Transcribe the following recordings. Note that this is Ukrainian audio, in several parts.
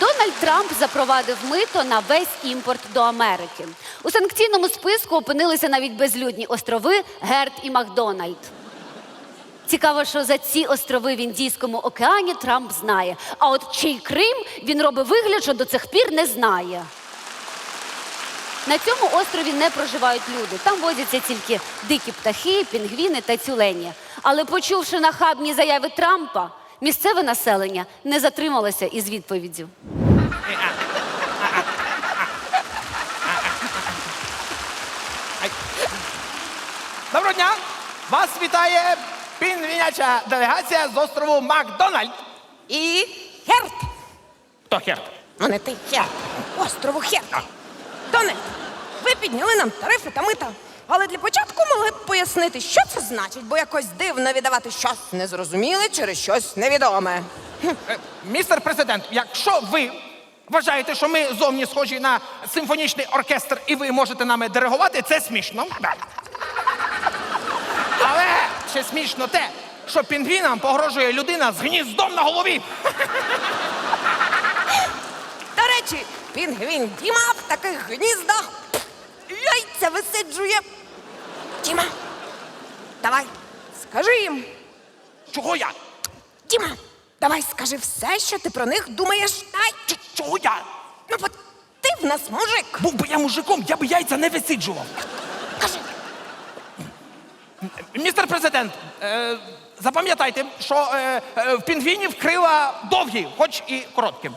Дональд Трамп запровадив мито на весь імпорт до Америки. У санкційному списку опинилися навіть безлюдні острови Герт і Макдональд. Цікаво, що за ці острови в Індійському океані Трамп знає. А от чий Крим він робить вигляд, що до цих пір не знає. На цьому острові не проживають люди. Там водяться тільки дикі птахи, пінгвіни та тюлені. Але почувши нахабні заяви Трампа, місцеве населення не затрималося із відповіддю. Доброго дня! Вас вітає пінгвіняча делегація з острову Макдональд. І Херт. Хто хер? Ну не ти Херт. Острову Херт. Дональд, ви підняли нам тарифи та мита. Але для початку могли б пояснити, що це значить, бо якось дивно віддавати щось незрозуміле через щось невідоме. Е, Містер президент, якщо ви вважаєте, що ми зовні схожі на симфонічний оркестр і ви можете нами диригувати, це смішно. Але ще смішно те, що пінгвінам погрожує людина з гніздом на голові. До речі, пінгвін Діма в таких гніздах яйця висиджує. Діма, давай, скажи їм. Чого я? Діма, давай скажи все, що ти про них думаєш. Ай, Ч- Чого я? ну бо ти в нас мужик. Був би я мужиком, я би яйця не висиджував. Кажи. Містер президент, е, запам'ятайте, що е, е, в пінгвінів крила довгі, хоч і короткі.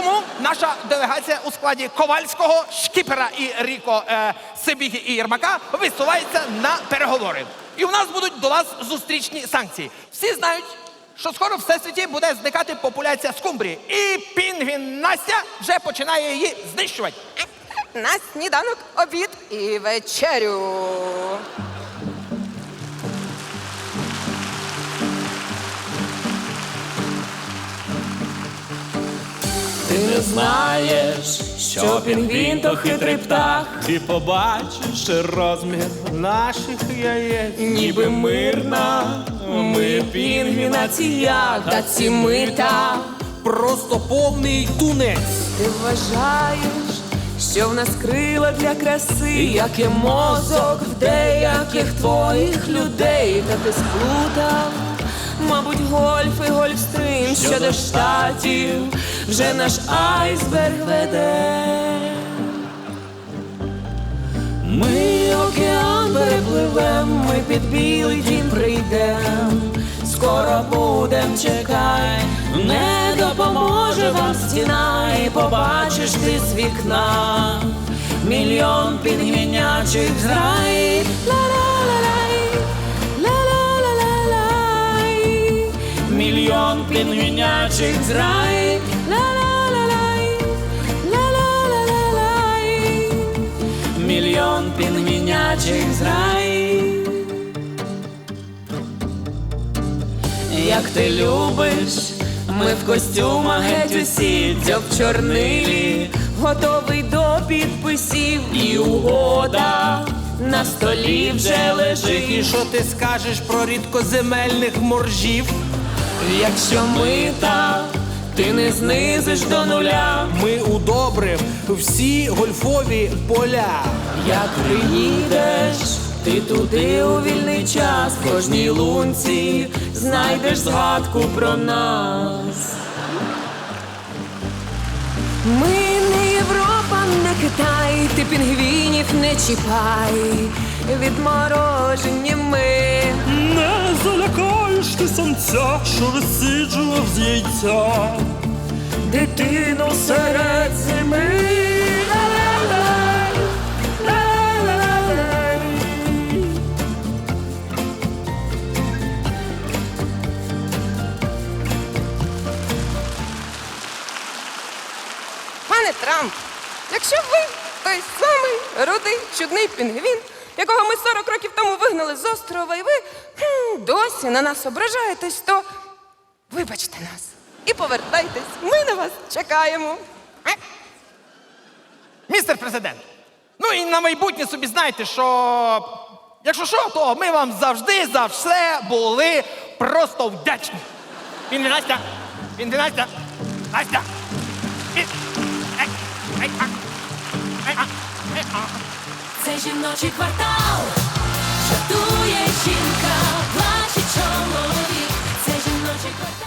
Тому наша делегація у складі Ковальського, Шкіпера і Ріко е, Сибіги і Єрмака висувається на переговори. І у нас будуть до вас зустрічні санкції. Всі знають, що скоро в всесвіті буде зникати популяція скумбрії. І пінгвін Настя вже починає її знищувати. На сніданок, обід і вечерю. Знаєш, що пінгвін то хитрий птах, Ти побачиш розмір наших яєць. ніби мирна. Ми пінгвіна ці як, та ці мита. Просто повний тунець. Ти вважаєш, що в нас крила для краси, як є мозок в деяких твоїх людей, та ти сплутав. Мабуть, гольф і гольфстрим щодо штатів вже наш айсберг веде. Ми океан перепливем, ми під білий дім прийдем. Скоро будем, чекай, не допоможе вам стіна, і побачиш ти з вікна мільйон пінгвінячих зграй. Пінгвінячих зграй. Ла-ла-ла-лай, ла-ла-ла-ла-лай. Мільйон пінгвінячих зграй. Як ти любиш, ми в костюмах геть усі дзьоб чорнилі, готовий до підписів і угода на столі вже лежить, І що ти скажеш про рідкоземельних моржів? Якщо ми та ти не знизиш до нуля, Ми удобрим всі гольфові поля. як приїдеш, ти туди у вільний час в кожній лунці знайдеш згадку про нас. Ми не Європа, не Китай, ти пінгвінів не чіпай. Відморожені ми. Не залякаєш ти самця, що висиджував з яйця. Дитину серед зими. Пане Трамп, якщо ви той самий рудий чудний пінгвін, якого ми 40 років тому вигнали з острова, і ви хм, досі на нас ображаєтесь, то вибачте нас і повертайтесь. Ми на вас чекаємо. Е? Містер президент, ну і на майбутнє собі знайте, що якщо що, то ми вам завжди за все були просто вдячні. Він Настя, він Настя, Настя. І- це жіночий квартал, жартує жінка, плаче чоловік, це жіночий квартал.